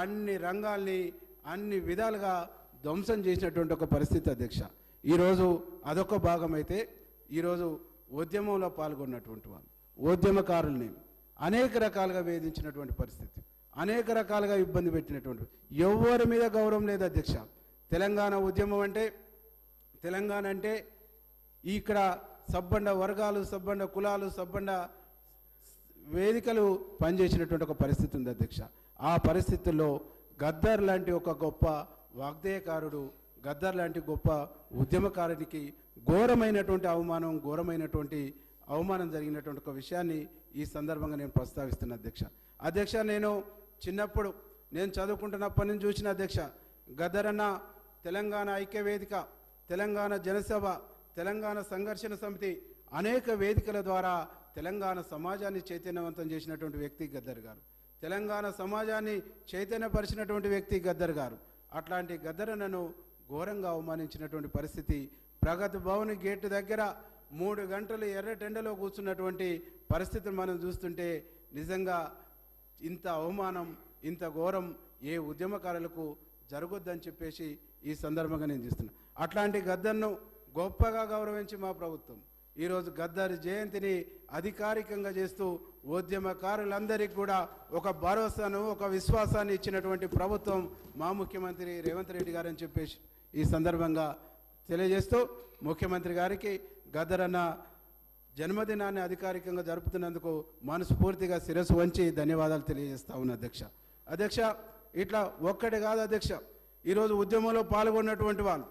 అన్ని రంగాల్ని అన్ని విధాలుగా ధ్వంసం చేసినటువంటి ఒక పరిస్థితి అధ్యక్ష. ఈరోజు అదొక భాగం అయితే ఈరోజు ఉద్యమంలో పాల్గొన్నటువంటి వాళ్ళు ఉద్యమకారుల్ని అనేక రకాలుగా వేధించినటువంటి పరిస్థితి అనేక రకాలుగా ఇబ్బంది పెట్టినటువంటి ఎవరి మీద గౌరవం లేదు అధ్యక్ష. తెలంగాణ ఉద్యమం అంటే తెలంగాణ అంటే ఇక్కడ సబ్బండ వర్గాలు సబ్బండ కులాలు సబ్బండ వేదికలు పనిచేసినటువంటి ఒక పరిస్థితి ఉంది అధ్యక్ష. ఆ పరిస్థితుల్లో గద్దర్ లాంటి ఒక గొప్ప వాగ్దేయకారుడు గద్దర్ లాంటి గొప్ప ఉద్యమకారుడికి ఘోరమైనటువంటి అవమానం ఘోరమైనటువంటి అవమానం జరిగినటువంటి ఒక విషయాన్ని ఈ సందర్భంగా నేను ప్రస్తావిస్తున్నా అధ్యక్ష. అధ్యక్ష నేను చిన్నప్పుడు నేను చదువుకుంటున్నప్పటి నుంచి చూసిన అధ్యక్ష గద్దరన్న తెలంగాణ ఐక్య వేదిక తెలంగాణ జనసభ తెలంగాణ సంఘర్షణ సమితి అనేక వేదికల ద్వారా తెలంగాణ సమాజాన్ని చైతన్యవంతం చేసినటువంటి వ్యక్తి గద్దర్ గారు. తెలంగాణ సమాజాన్ని చైతన్యపరిచినటువంటి వ్యక్తి గద్దర్ గారు. అట్లాంటి గద్దరనను ఘోరంగా అవమానించినటువంటి పరిస్థితి ప్రగతి భవన్ గేటు దగ్గర మూడు గంటలు ఎర్రటెండలో కూర్చున్నటువంటి పరిస్థితిని మనం చూస్తుంటే నిజంగా ఇంత అవమానం ఇంత ఘోరం ఏ ఉద్యమకారులకు జరగొద్దని చెప్పేసి ఈ సందర్భంగా నేను చూస్తున్నా. అట్లాంటి గద్దర్ను గొప్పగా గౌరవించి మా ప్రభుత్వం ఈరోజు గద్దర్ జయంతిని అధికారికంగా చేస్తూ ఉద్యమకారులందరికీ కూడా ఒక భరోసాను ఒక విశ్వాసాన్ని ఇచ్చినటువంటి ప్రభుత్వం మా ముఖ్యమంత్రి రేవంత్ రెడ్డి గారు అని చెప్పేసి ఈ సందర్భంగా తెలియజేస్తూ ముఖ్యమంత్రి గారికి గద్దరన్న అన్న జన్మదినాన్ని అధికారికంగా జరుపుతున్నందుకు మనస్ఫూర్తిగా శిరస్సు వంచి ధన్యవాదాలు తెలియజేస్తా ఉన్నా అధ్యక్ష. అధ్యక్ష ఇట్లా ఒక్కటి కాదు అధ్యక్ష ఈరోజు ఉద్యమంలో పాల్గొన్నటువంటి వాళ్ళు